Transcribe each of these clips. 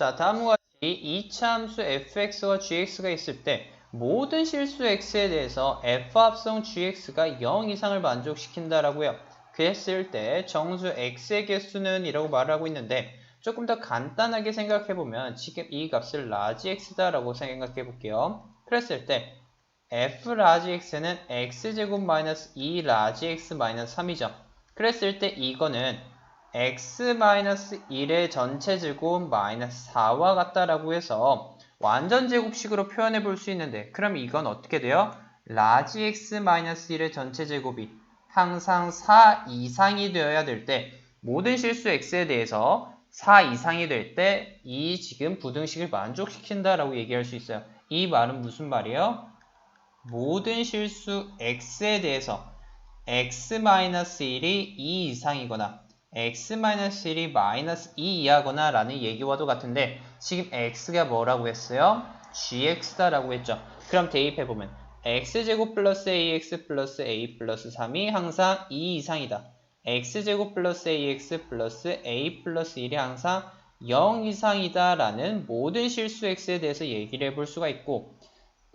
자, 다음과 같이 이차 함수 fx와 gx가 있을 때 모든 실수 x에 대해서 f 합성 gx가 0 이상을 만족시킨다라고요. 그랬을 때 정수 x의 개수는 이라고 말을 하고 있는데 조금 더 간단하게 생각해 보면 지금 이 값을 라지 x다라고 생각해 볼게요. 그랬을 때 f 라지 x는 x제곱 마이너스 2 라지 x 마이너스 3이죠. 그랬을 때 이거는 x 마이너스 1의 전체 제곱 마이너스 4와 같다라고 해서 완전 제곱식으로 표현해 볼 수 있는데 그럼 이건 어떻게 돼요? 라지 x 마이너스 1의 전체 제곱이 항상 4 이상이 되어야 될 때 모든 실수 x에 대해서 4 이상이 될 때 이 지금 부등식을 만족시킨다라고 얘기할 수 있어요. 이 말은 무슨 말이에요? 모든 실수 x에 대해서 x-1이 2 이상이거나 x-1이 마이너스 2 이하거나 라는 얘기와도 같은데 지금 x가 뭐라고 했어요? gx다 라고 했죠. 그럼 대입해보면 x제곱 플러스 ax 플러스 a 플러스 3이 항상 2 이상이다. x제곱 플러스 ax 플러스 a 플러스 1이 항상 0 이상이다 라는 모든 실수 x에 대해서 얘기를 해볼 수가 있고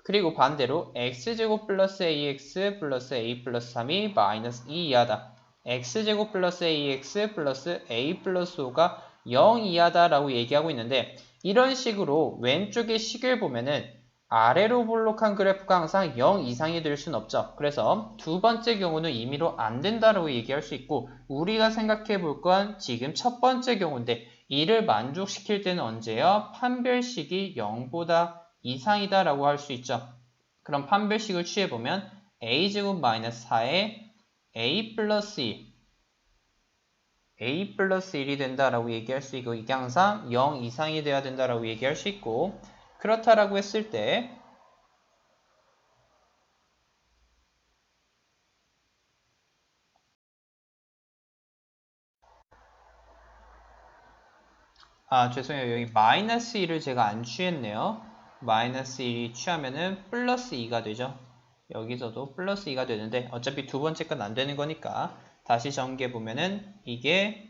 그리고 반대로 x제곱 플러스 ax 플러스 a 플러스 3이 마이너스 2 이하다. X제곱 플러스 ax 플러스 a 플러스 5가 0 이하다라고 얘기하고 있는데 이런 식으로 왼쪽의 식을 보면은 아래로 볼록한 그래프가 항상 0 이상이 될 수는 없죠. 그래서 두 번째 경우는 임의로 안 된다라고 얘기할 수 있고 우리가 생각해 볼 건 지금 첫 번째 경우인데 이를 만족시킬 때는 언제요? 판별식이 0보다 이상이다라고 할 수 있죠. 그럼 판별식을 취해보면 a제곱 마이너스 4에 a 플러스 1 a 플러스 1이 된다라고 얘기할 수 있고 이게 항상 0 이상이 돼야 된다라고 얘기할 수 있고 그렇다라고 했을 때 아, 죄송해요. 여기 마이너스 1을 제가 안 취했네요. 마이너스 1이 취하면은 플러스 2가 되죠. 여기서도 플러스 2가 되는데 어차피 두 번째 건 안 되는 거니까 다시 전개해 보면은 이게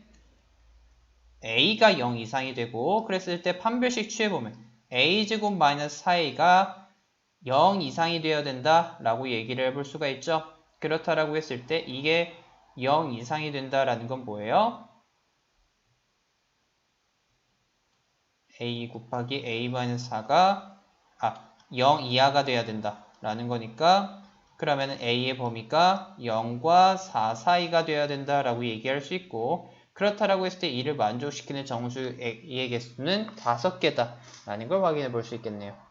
a가 0 이상이 되고 그랬을 때 판별식 취해 보면 a제곱 마이너스 4a가 0 이상이 되어야 된다 라고 얘기를 해볼 수가 있죠. 그렇다라고 했을 때 이게 0 이상이 된다라는 건 뭐예요? a 곱하기 a-4가 아, 0 이하가 돼야 된다 라는 거니까 그러면 a의 범위가 0과 4 사이가 돼야 된다 라고 얘기할 수 있고 그렇다라고 했을 때 이를 만족시키는 정수의 개수는 5개다 라는 걸 확인해 볼 수 있겠네요.